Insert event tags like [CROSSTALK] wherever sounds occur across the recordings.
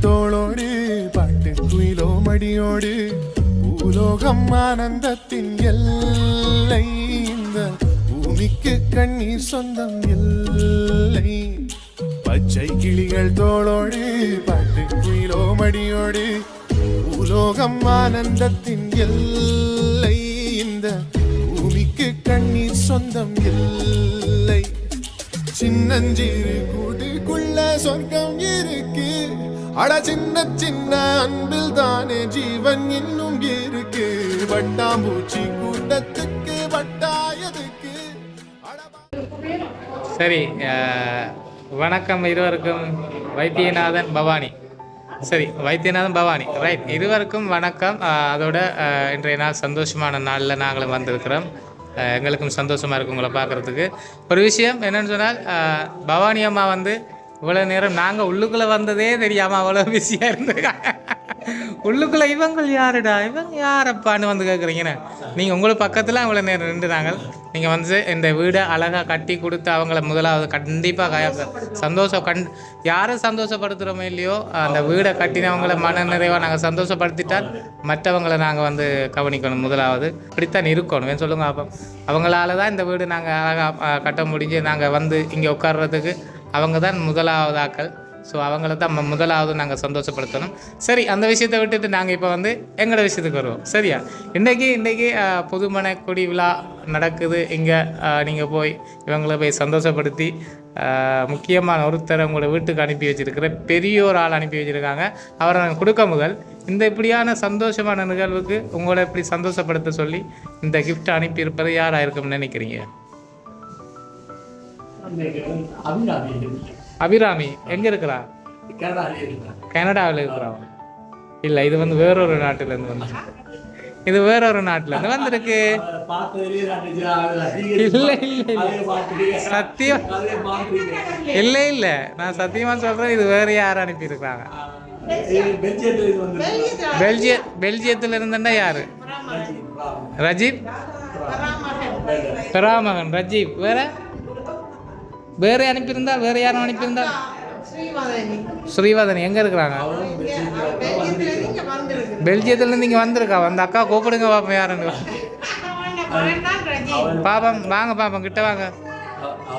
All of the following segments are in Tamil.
தோளோடு பாட்டு துயிலோ மடியோடு பூலோகம் ஆனந்தத்தின் எல்லை. இந்த பூமிக்கு கண்ணீர் சொந்தம் எல்லை. பச்சை கிளிகள் தோளோடு பாட்டு துயிலோ மடியோடு பூலோகம் ஆனந்தத்தின் எல்லை. இந்த பூமிக்கு கண்ணீர் சொந்தம் எல்லை. சின்னஞ்சிறு கூட்டுக்குள்ள சொர்க்கம் அட சின்ன சின்ன அன்பில் தானே ஜீவன் இன்னும் இருக்கு. வட்டாம்பூச்சி கூட்டத்துக்கு வட்டாயதுக்கு சரி வணக்கம் இருவருக்கும் வைத்தியநாதன் பவானி. சரி வைத்தியநாதன் பவானி. ரைட் இருவருக்கும் வணக்கம். அதோட இன்றைய நாள் சந்தோஷமான நாளில் நாங்களும் வந்திருக்கிறோம். எங்களுக்கும் சந்தோஷமாக இருக்கும் உங்களை பார்க்குறதுக்கு. ஒரு விஷயம் என்னென்னு சொன்னால் பவானி அம்மா வந்து இவ்வளோ நேரம் நாங்கள் உள்ளுக்குள்ளே வந்ததே தெரியாமல் அவ்வளோ பிஸியாக இருந்திருக்காங்க உள்ளுக்குள்ளே இவங்கள் யாருடா? இவங்க யாரப்பான்னு வந்து கேட்குறீங்கன்னு நீங்கள் உங்களுக்கு பக்கத்தில் அவ்வளோ நேரம் நின்று நாங்கள் நீங்கள் வந்து இந்த வீடை அழகாக கட்டி கொடுத்து அவங்கள முதலாவது கண்டிப்பாக சந்தோஷம் கண் யாரை சந்தோஷப்படுத்துகிறோமோ இல்லையோ அந்த வீடை கட்டினவங்கள மன நிறைவாக நாங்கள் சந்தோஷப்படுத்திட்டால் மற்றவங்களை நாங்கள் வந்து கவனிக்கணும் முதலாவது. இப்படித்தான் இருக்கணும். ஏன் சொல்லுங்க அப்போ அவங்களால தான் இந்த வீடு நாங்கள் அழகாக கட்ட முடிஞ்சு நாங்கள் வந்து இங்கே உட்கார்றதுக்கு அவங்க தான் முதலாவது ஆக்கள் ஸோ அவங்கள தான் முதலாவது நாங்கள் சந்தோஷப்படுத்தணும். சரி அந்த விஷயத்தை விட்டுட்டு நாங்கள் இப்போ வந்து எங்களோட விஷயத்துக்கு வருவோம். சரியா? இன்றைக்கி இன்றைக்கி புதுமனை கொடி விழா நடக்குது. இங்கே நீங்கள் போய் இவங்களை போய் சந்தோஷப்படுத்தி முக்கியமான ஒருத்தரை உங்களோட வீட்டுக்கு அனுப்பி வச்சுருக்கிற பெரிய ஒரு ஆள் அனுப்பி வச்சுருக்காங்க. அவரை நாங்கள் கொடுக்க முதல் இந்த இப்படியான சந்தோஷமான நிகழ்வுக்கு உங்களை இப்படி சந்தோஷப்படுத்த சொல்லி இந்த கிஃப்ட் அனுப்பியிருப்பது யாராக இருக்கும்னு நினைக்கிறீங்க? அபிராமி எங்கே இருக்கிறா? கனடாவில் இருக்கிறான் இல்லை இது வந்து வேறொரு நாட்டிலேருந்து வந்து இது வேறொரு நாட்டிலேருந்து வந்திருக்கு. இல்லை இல்லை சத்தியம். இல்லை இல்லை. நான் சத்தியமாக சொல்கிறேன் இது வேறு யார் அனுப்பியிருக்கிறாங்க? பெல்ஜிய பெல்ஜியத்தில் இருந்தண்டா யார் ரஜீப் பெராமகன் ரஜீப் வேற? வேற அனுப்பியிருந்தா வேற யாரும் அனுப்பியிருந்தா? ஸ்ரீவதனி எங்கே இருக்கிறாங்க? பெல்ஜியத்துலேருந்து இங்கே வந்திருக்கா? அந்த அக்கா கூப்பிடுங்க பாப்போம் யாருன்னு. பாப்பம் வாங்க பாப்போம் கிட்ட வாங்க.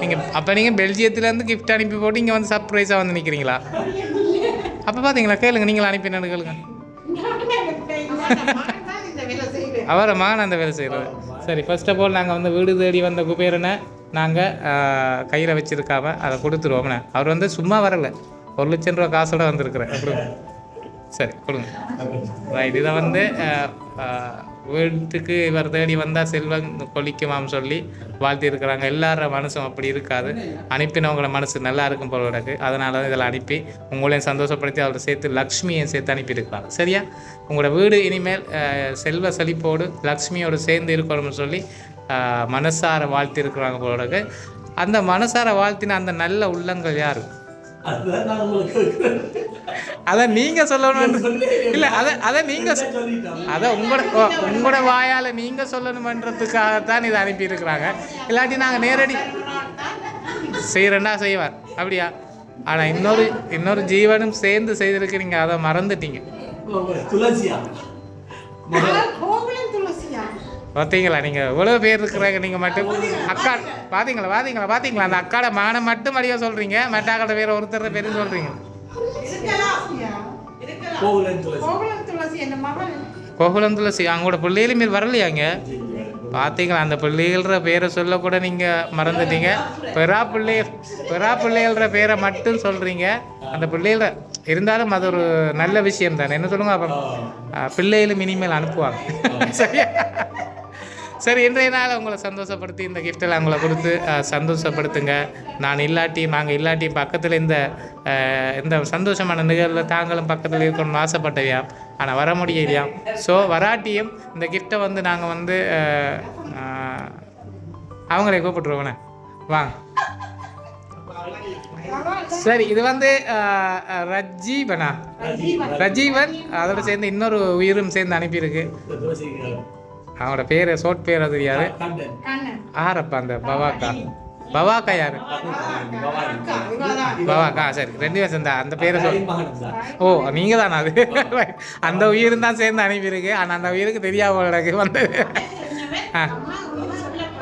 நீங்கள் அப்போ நீங்கள் பெல்ஜியத்துலேருந்து gift அனுப்பி போட்டு இங்கே வந்து சர்ப்ரைஸாக வந்து நிற்கிறீங்களா அப்போ பார்த்தீங்களா கேளுங்க நீங்கள் அனுப்பினு கேளுங்க. அவரை மகன் அந்த வேலை செய்கிறது சரி ஃபர்ஸ்ட் ஆஃப் ஆல் நாங்கள் வந்து வீடு தேடி வந்த குபேரனை நாங்கள் கையில் வச்சுருக்காம அதை கொடுத்துருவோம்ண்ணே அவர் வந்து சும்மா வரலை. ஒரு லட்சம் ரூபா காசோட வந்திருக்கிறேன் கொடுங்க. சரி கொடுங்க. ரைட் இதை வந்து வீட்டுக்கு இவர் தேடி வந்தால் செல்வம் கொலிக்குமாம் சொல்லி வாழ்த்தியிருக்கிறாங்க. எல்லார மனசும் அப்படி இருக்காது. அனுப்பினவங்கள மனசு நல்லா இருக்கும் போல கிடக்கு. அதனால தான் இதில் அனுப்பி உங்களையும் சந்தோஷப்படுத்தி அவரை சேர்த்து லக்ஷ்மியையும் சேர்த்து அனுப்பியிருக்கிறாங்க. சரியா? உங்களோட வீடு இனிமேல் செல்வ செழிப்போடு லக்ஷ்மியோடு சேர்ந்து இருக்கணும்னு சொல்லி மனசார வாழ்த்தியிருக்கிறாங்க போல அந்த மனசார வாழ்த்தின அந்த நல்ல உள்ளங்கள் யார்? அதை நீங்க சொல்லணும் இல்ல அதை அதை நீங்க அதை உங்களோட உங்களோட வாயால நீங்க சொல்லணுமன்றதுக்காகத்தான் இதை அனுப்பி இருக்கிறாங்க இல்லாட்டி நாங்க நேரடி செய்யறேன்னா செய்வார். அப்படியா? ஆனா இன்னொரு இன்னொரு ஜீவனும் சேர்ந்து செய்திருக்கு நீங்க அதை மறந்துட்டீங்க. பார்த்தீங்களா நீங்க இவ்வளவு பேர் இருக்கிறாங்க நீங்க மட்டும் அக்கா பாத்தீங்களா பாத்தீங்களா பாத்தீங்களா? அந்த அக்காட மகனை மட்டும் அடியா சொல்றீங்க மெட்டாக்கட பேர் ஒருத்தர் பேரும் துளசி. கோகுலம் துளசி அவங்களோட பிள்ளைகளும் மீது வரலையாங்க பார்த்தீங்களா அந்த பிள்ளைகள பேரை சொல்லக்கூட நீங்கள் மறந்துட்டீங்க. பெறா பிள்ளை பெறா பிள்ளைகள பேரை மட்டும் சொல்கிறீங்க அந்த பிள்ளைகள இருந்தாலும் அது ஒரு நல்ல விஷயம் தானே என்ன சொல்லுங்க அப்போ? பிள்ளைகளும் இனிமேல் அனுப்புவாங்க. சரியா? சரி இன்றைய நாள் உங்களை சந்தோஷப்படுத்தி இந்த கிஃப்டெல்லாம் உங்களை கொடுத்து சந்தோஷப்படுத்துங்க. நான் இல்லாட்டியும் நாங்கள் இல்லாட்டியும் பக்கத்தில் இந்த இந்த சந்தோஷமான நிகழ்வில் தாங்களும் பக்கத்தில் இருக்கணும்னு ஆசைப்பட்டவையாம் ஆனால் வர முடியலையாம் ஸோ வராட்டியும் இந்த கிஃப்ட்டை வந்து நாங்கள் வந்து அவங்களே கூப்பிட்ருவோண்ணே வாங்க. சரி இது வந்து ரஜீவனா? ரஜீவன். அதோட சேர்ந்து இன்னொரு உயிரும் சேர்ந்து அனுப்பியிருக்கு. அவனோட பேர் ஷோர்ட் பேர் அது கண்ணன். ஆரப்பா அந்த பவாக்கா. பவாக்கா. யாரு? பவாக்கா. சரி. ரெண்டு பேரும் சேர்ந்தா அந்த பேரை சொல் ஓ நீங்கள் தானா அது? [LAUGHS] அந்த உயிரும் தான் சேர்ந்து அனுப்பியிருக்கு. ஆனால் அந்த உயிருக்கு தெரியாம எனக்கு வந்தது. [LAUGHS] ஆ.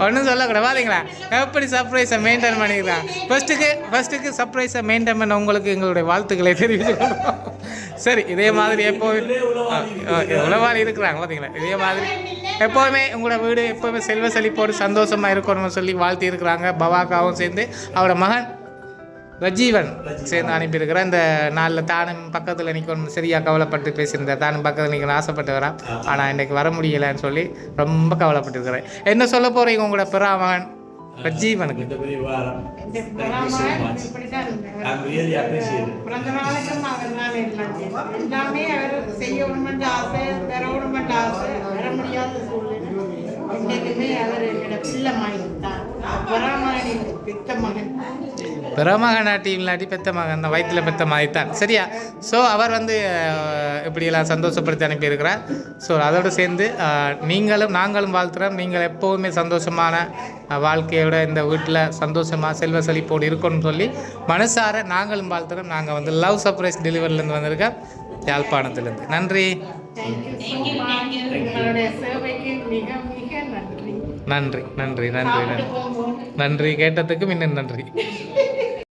ஒன்றும் சொல்லக்கூடாது. பாத்தீங்களா எப்படி சர்ப்ரைஸை மெயின்டைன் பண்ணிக்கிறான் ஃபர்ஸ்ட்டுக்கு ஃபர்ஸ்ட்டுக்கு சர்ப்ரைஸை மெயின்டைன் பண்ண உங்களுக்கு எங்களுடைய வாழ்த்துக்களை தெரிவிச்சுக்கணும். சரி இதே மாதிரி எப்போ உளவாளி இருக்கிறாங்க. பார்த்தீங்களா இதே மாதிரி எப்போவுமே உங்களோட வீடு எப்போவுமே செல்வ செழிப்போடு சந்தோஷமாக இருக்கணும்னு சொல்லி வாழ்த்தி இருக்கிறாங்க பவாக்காவும் சேர்ந்து அவரோட மகன் ரஜீவன் சேர்ந்து அனுப்பியிருக்கிறேன் இந்த நாளில் தானும் பக்கத்தில் நிற்கணும் சரியாக கவலைப்பட்டு பேசியிருந்தேன் தானும் பக்கத்தில் நிற்கணும் ஆசைப்பட்டு வரான் ஆனால் இன்னைக்கு வர முடியலைன்னு சொல்லி ரொம்ப கவலைப்பட்டிருக்கிறேன் என்ன சொல்ல போகிறீங்க உங்களோட பிறா மகன் ரஜீவனுக்கு அவர் என்னோட பிள்ளை தான் பராமரி பித்த மகன். பிரமகனா டீம் இல்லாட்டி பெத்த மகன் தான் வயிற்றில் பெத்த மாதிரி தான். சரியா? ஸோ அவர் வந்து இப்படியெல்லாம் சந்தோஷப்படுத்தி அனுப்பியிருக்கிறார். ஸோ அதோடு சேர்ந்து நீங்களும் நாங்களும் வாழ்த்துறோம். நீங்கள் எப்போவுமே சந்தோஷமான வாழ்க்கையோட இந்த வீட்டில் சந்தோஷமாக செல்வ செழிப்போடு இருக்கணும்னு சொல்லி மனசார நாங்களும் வாழ்த்துறோம். நாங்கள் வந்து லவ் சர்ப்ரைஸ் டெலிவரிலேருந்து வந்திருக்கோம் யாழ்ப்பாணத்துலேருந்து. நன்றி. நன்றி. நன்றி நன்றி நன்றி நன்றி. கேட்டதுக்கு மின்னன் நன்றி.